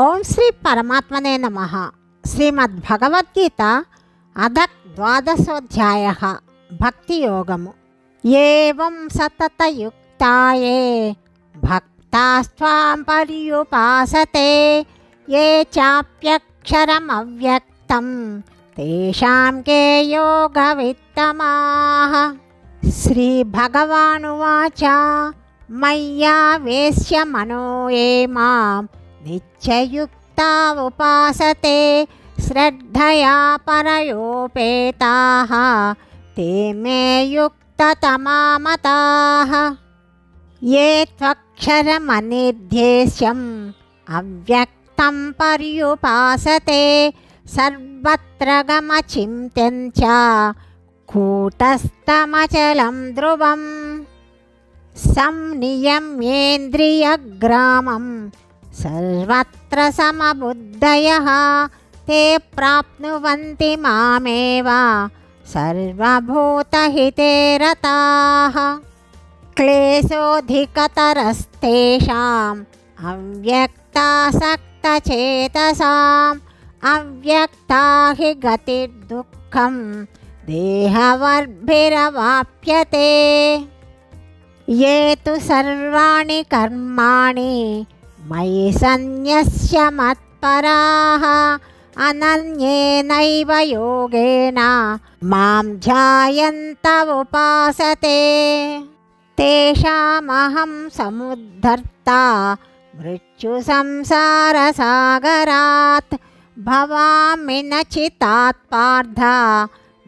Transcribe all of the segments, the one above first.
ఓం శ్రీ పరమాత్మనే నమ. శ్రీమద్ భగవద్గీత అధక్ ద్వాదశోధ్యాయ. భక్తి యోగము. ఏం సతతయుక్తాయే. భక్తాస్వాం పర్యుపాసతే. ఏ చాప్యక్షరమవ్యక్తం. తేషాం కే యోగవిత్తమాః. శ్రీభగవానువాచ. మయ్యా వేశ్య మనో ఏ మాం. नित्ययुक्ता श्रद्धया परयोपेताः, ते मे युक्ततमामताः। ये त्वक्षरमनिर्देश्यम्, अव्यक्तं पर्युपासते, सर्वत्र गमचिन्त्यं च कूटस्थमचलं ध्रुवम्। संनियम्येन्द्रियग्रामम् सर्वत्र समबुद्धयः, ते प्राप्नुवन्ति मामेव। सर्वभूतहिते रताः। क्लेशोऽधिकतरस्तेषाम्, अव्यक्तासक्तचेतसाम् अव्यक्ता हि गतिर्दुःखं देहवर्भिरवाप्यते। ये तु सर्वाणि कर्माणि मयि सन्न्यस्य मत्पराः अनन्येनैव योगेन माँ ध्यायन्त उपासते तेषामहं समुद्धर्ता, मृत्युसंसारसागरात्, भवामि न चितात् पार्थ,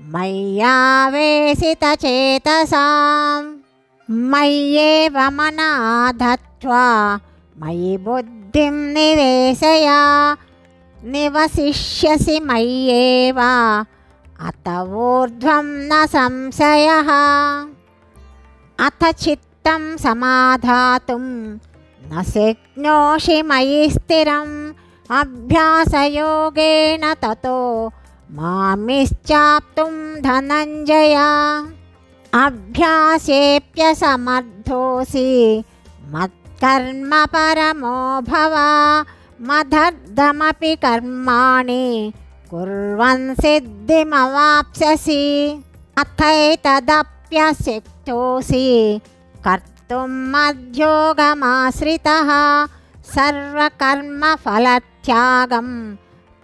मय्यावेशितचेतसाम्। मय्येव मना धत्वा मयि बुद्धिं निवेशय, निवसिष्यसि मय्येव। अत ऊर्ध्वं न संशयः। अथ चित्तं समाधातुं न शक्नोषि मयि स्थिरम्। अभ्यासयोगेन ततो मामिश्चाप्तुं धनञ्जय। अभ्यासेऽप्यसमर्थोऽसि मत्कर्म परमो भव। मदर्थमपि कर्माणि कुर्वन् सिद्धिमवाप्स्यसि। अथैतदप्यशक्तोऽसि कर्तुं मद्योगमाश्रितः। सर्वकर्मफलत्यागं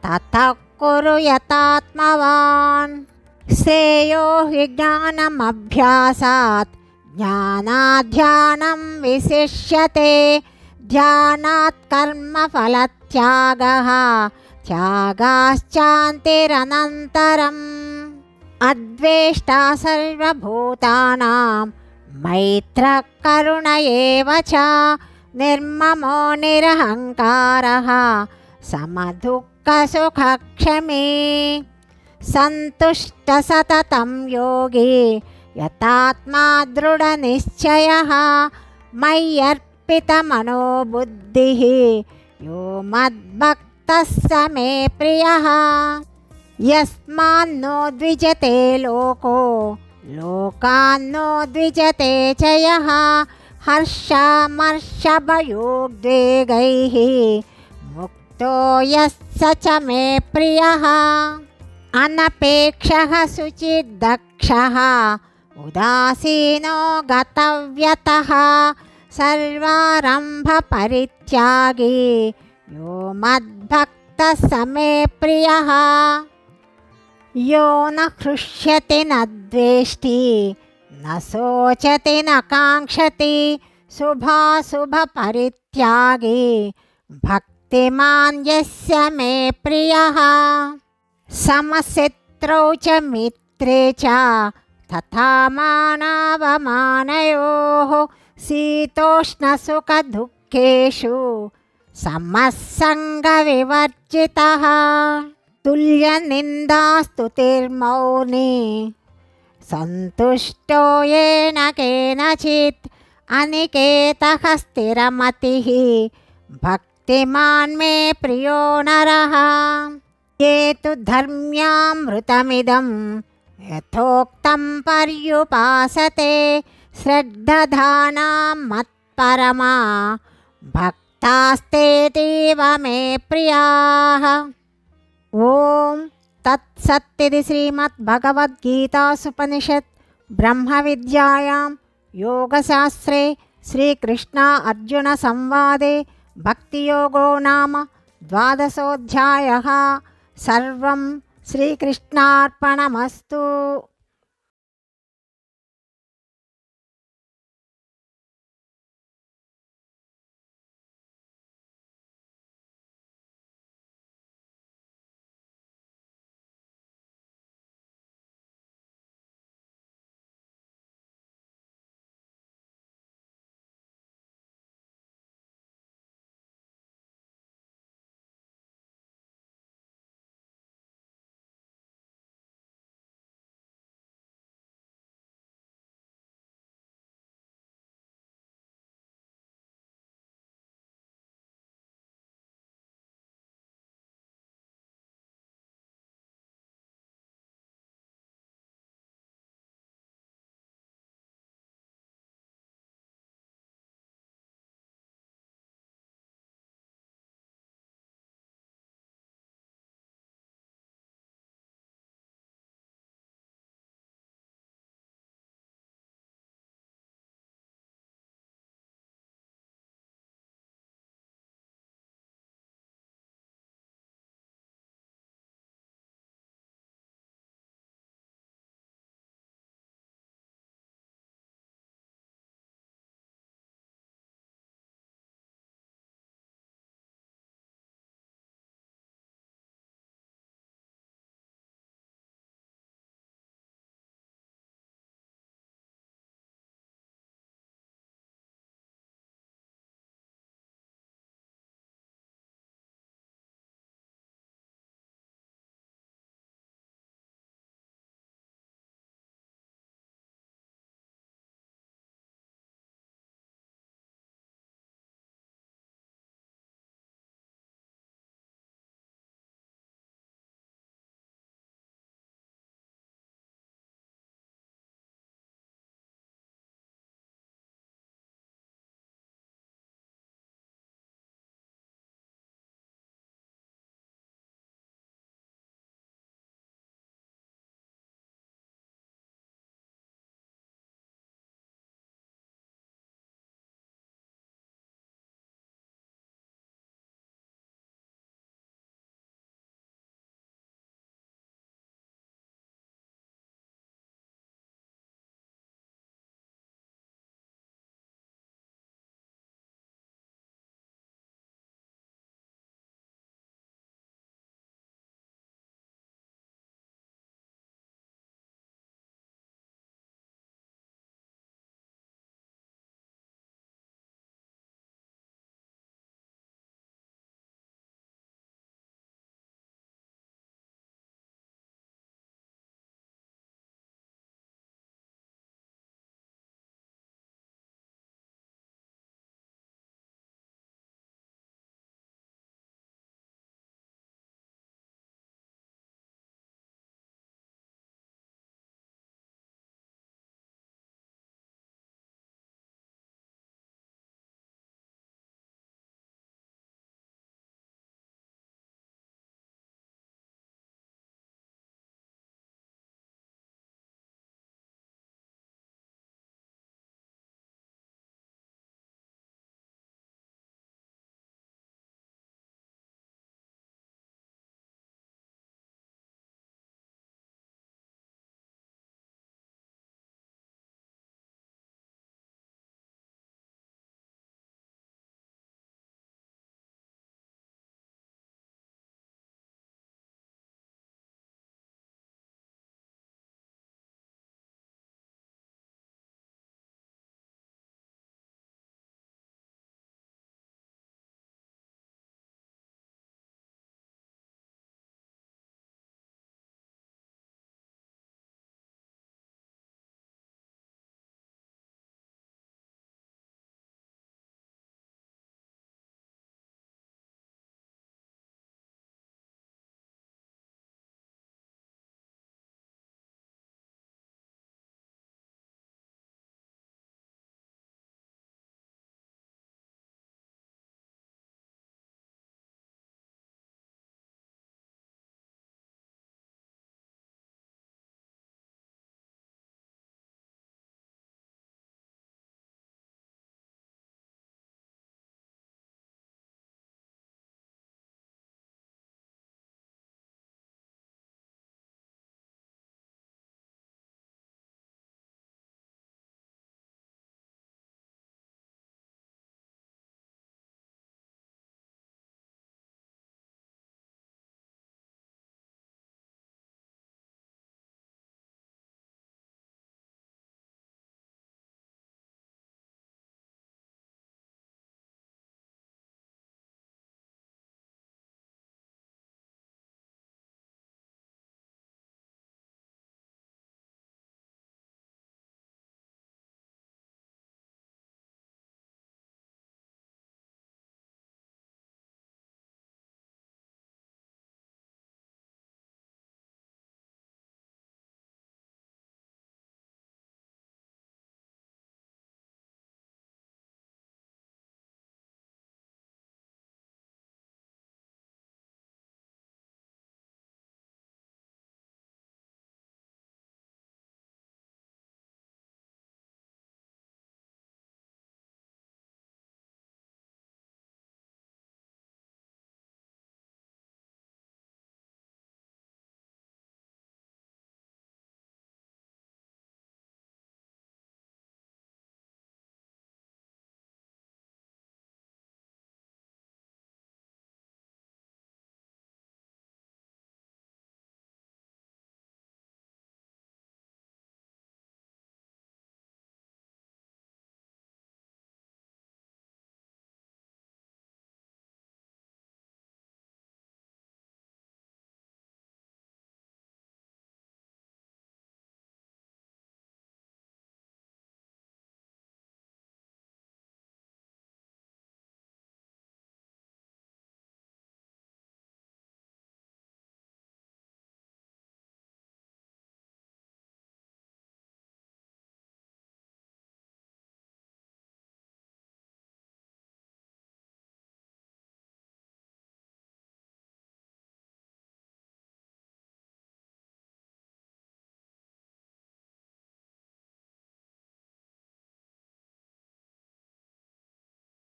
ततः कुरु यतात्मवान् श्रेयो हि ज्ञानमभ्यासात्। ज्ञानाध्यानं विशिष्यते। ध्यानात् कर्मफलत्यागः। त्यागाश्चान्तिरनन्तरम्। अद्वेष्टा सर्वभूतानां। मैत्रः एव च। निर्ममो निरहङ्कारः। समदुःखसुखक्षमे। सन्तुष्टसततं योगी। यतात्मा दृढनिश्चयः मय्यर्पितमनो बुद्धिः यो मद्भक्तः स मे प्रियः। यस्मान्नो द्विजते लोको, लोकान्नो द्विजते च यः हर्षमर्षभयोद्वेगैः, मुक्तो यः च मे प्रियः। अनपेक्षः शुचिर्दक्षः उदासीनो गतव्यतः सर्वारम्भपरित्यागी। यो मद्भक्तः स मे प्रियः। यो न हृष्यति, न द्वेष्टि, न शोचति, न काङ्क्षति, शुभाशुभपरित्यागी। भक्तिमान् यस्य मे प्रियः। समशत्रौ च मित्रे च तथा मानावमानयोः शीतोष्णसुखदुःखेषु समस्सङ्गविवर्जितः तुल्यनिन्दास्तुतिर्मौनी, सन्तुष्टो येन केनचित् अनिकेतः स्थिरमतिः, भक्तिमान् मे प्रियो नरः। ये तु యథోక్తం పర్యుపాసతే శ్రద్ధధానాం మత్పరమా భక్తాస్తేతీవ మే ప్రియా. ఓం తత్సత్తిది శ్రీమద్భగవద్గీతాసుపనిషత్ బ్రహ్మ విద్యాయాం యోగశాస్త్రే శ్రీకృష్ణ అర్జున సంవాదే భక్తియోగో నామ ద్వాదశోధ్యాయ. సర్వం శ్రీకృష్ణార్పణమస్తు.